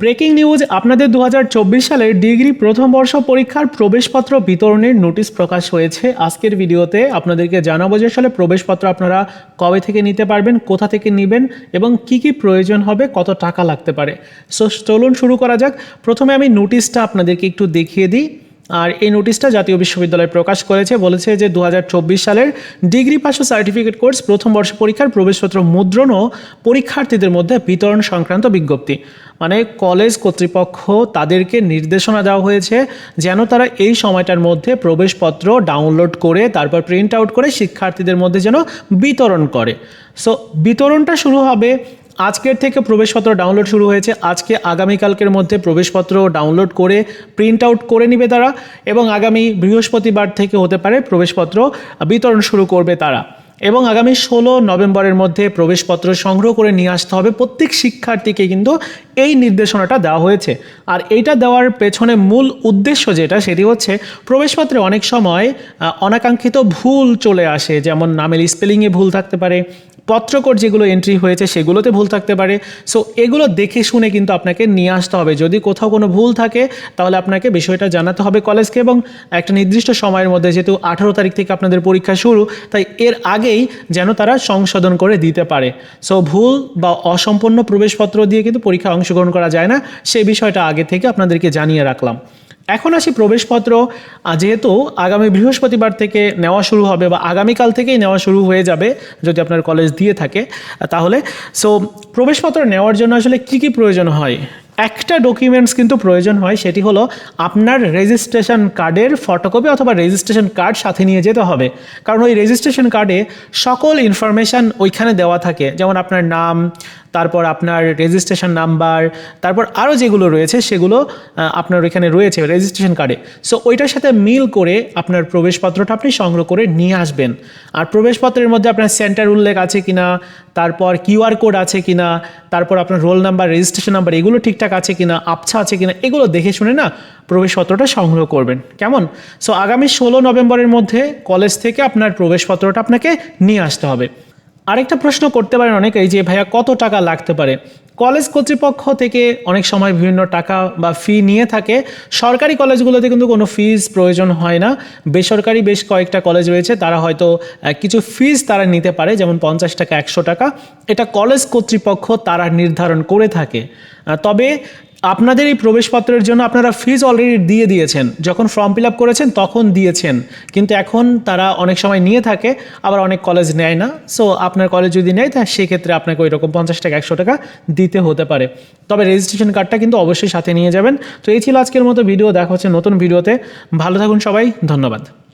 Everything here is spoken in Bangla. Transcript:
ব্রেকিং নিউজ, আপনাদের দু হাজার চব্বিশ সালের ডিগ্রি প্রথম বর্ষ পরীক্ষার প্রবেশপত্র বিতরণের নোটিশ প্রকাশ হয়েছে। আজকের ভিডিওতে আপনাদেরকে জানাব যে আসলে প্রবেশপত্র আপনারা কবে থেকে নিতে পারবেন, কোথা থেকে নেবেন এবং কি কি প্রয়োজন হবে, কত টাকা লাগতে পারে। সো চলুন শুরু করা যাক। প্রথমে আমি নোটিশটা আপনাদেরকে একটু দেখিয়ে দিই। আর এই নোটিশটা জাতীয় বিশ্ববিদ্যালয় প্রকাশ করেছে, বলেছে যে দু হাজার চব্বিশ সালের ডিগ্রি পাস ও সার্টিফিকেট কোর্স প্রথম বর্ষ পরীক্ষার প্রবেশপত্র মুদ্রণ ও পরীক্ষার্থীদের মধ্যে বিতরণ সংক্রান্ত বিজ্ঞপ্তি। মানে কলেজ কর্তৃপক্ষ তাদেরকে নির্দেশনা দেওয়া হয়েছে যেন তারা এই সময়টার মধ্যে প্রবেশপত্র ডাউনলোড করে, তারপর প্রিন্ট আউট করে শিক্ষার্থীদের মধ্যে যেন বিতরণ করে। সো বিতরণটা শুরু হবে আজকের থেকে প্রবেশপত্র ডাউনলোড শুরু হয়েছে। আজকে আগামীকালকের মধ্যে প্রবেশপত্র ডাউনলোড করে প্রিন্ট আউট করে নিবে তারা এবং আগামী বৃহস্পতিবার থেকে হতে পারে প্রবেশপত্র বিতরণ শুরু করবে তারা। এবং আগামী ষোলো নভেম্বরের মধ্যে প্রবেশপত্র সংগ্রহ করে নিয়ে আসতে হবে। প্রত্যেক শিক্ষার্থীকে কিন্তু এই নির্দেশনাটা দেওয়া হয়েছে। আর এইটা দেওয়ার পেছনে মূল উদ্দেশ্য যেটা, সেটি হচ্ছে প্রবেশপত্রে অনেক সময় অনাকাঙ্ক্ষিত ভুল চলে আসে। যেমন নামের স্পেলিংয়ে ভুল থাকতে পারে, পত্রকোড যেগুলো এন্ট্রি হয়েছে সেগুলোতে ভুল থাকতে পারে। সো এগুলো দেখে শুনে কিন্তু আপনাকে নিয়ে আসতে হবে। যদি কোথাও কোনো ভুল থাকে, তাহলে আপনাকে বিষয়টা জানাতে হবে কলেজকে। এবং একটা নির্দিষ্ট সময়ের মধ্যে, যেহেতু আঠারো তারিখ থেকে আপনাদের পরীক্ষা শুরু, তাই এর আগেই যেন তারা সংশোধন করে দিতে পারে। সো ভুল বা অসম্পূর্ণ প্রবেশপত্র দিয়ে কিন্তু পরীক্ষায় অংশগ্রহণ করা যায় না। সেই বিষয়টা আগে থেকে আপনাদেরকে জানিয়ে রাখলাম। এখন আসি প্রবেশপত্র। যেহেতু আগামী বৃহস্পতিবার থেকে নেওয়া শুরু হবে বা আগামীকাল থেকেই নেওয়া শুরু হয়ে যাবে, যদি আপনার কলেজ দিয়ে থাকে, তাহলে সো প্রবেশপত্র নেওয়ার জন্য আসলে কী কী প্রয়োজন হয়? একটা ডকুমেন্টস কিন্তু প্রয়োজন হয়, সেটি হলো আপনার রেজিস্ট্রেশন কার্ডের ফটোকপি অথবা রেজিস্ট্রেশন কার্ড সাথে নিয়ে যেতে হবে। কারণ ওই রেজিস্ট্রেশন কার্ডে সকল ইনফরমেশান ওইখানে দেওয়া থাকে। যেমন আপনার নাম তারপর আপনার রেজিস্ট্রেশন নাম্বার তারপর আরও যেগুলো রয়েছে সেগুলো আপনার ওইখানে রয়েছে রেজিস্ট্রেশন কার্ডে সো ওইটার সাথে মিল করে আপনার প্রবেশপত্রটা আপনি সংগ্রহ করে নিয়ে আসবেন। আর প্রবেশপত্রের মধ্যে আপনার সেন্টার উল্লেখ আছে কি না তারপর কিউআর কোড আছে কিনা, তারপর আপনার রোল নাম্বার রেজিস্ট্রেশন নাম্বার এগুলো ঠিকঠাক আছে কি না আবছা আছে কি না এগুলো দেখে শুনে না প্রবেশপত্রটা সংগ্রহ করবেন। কেমন? সো আগামী ষোলো নভেম্বরের মধ্যে কলেজ থেকে আপনার প্রবেশপত্রটা আপনাকে নিয়ে আসতে হবে। আরেকটা প্রশ্ন করতে পারেন অনেকেই যে, ভাইয়া, কত টাকা লাগতে পারে? কলেজ কর্তৃপক্ষ থেকে অনেক সময় বিভিন্ন টাকা বা ফি নিয়ে থাকে। সরকারি কলেজগুলোতে কিন্তু কোনো ফিজ প্রয়োজন হয় না। বেসরকারি বেশ কয়েকটা কলেজ রয়েছে, তারা হয়তো কিছু ফিজ তারা নিতে পারে, যেমন পঞ্চাশ টাকা, একশো টাকা। এটা কলেজ কর্তৃপক্ষ তারা নির্ধারণ করে থাকে। তবে আপনাদের এই প্রবেশপত্রের জন্য আপনারা ফিজ অলরেডি দিয়ে দিয়েছেন। যখন ফর্ম ফিল আপ করেছেন, তখন দিয়েছেন। কিন্তু এখন তারা অনেক সময় নিয়ে থাকে, আবার অনেক কলেজ নেয় না। সো আপনার কলেজ যদি নেয়, তা সেক্ষেত্রে আপনাকে ওই রকম পঞ্চাশ টাকা, একশো টাকা দিতে হতে পারে। তবে রেজিস্ট্রেশন কার্ডটা কিন্তু অবশ্যই সাথে নিয়ে যাবেন। তো এই ছিল আজকের মতো ভিডিও দেখা হচ্ছে নতুন ভিডিওতে ভালো থাকুন সবাই। ধন্যবাদ।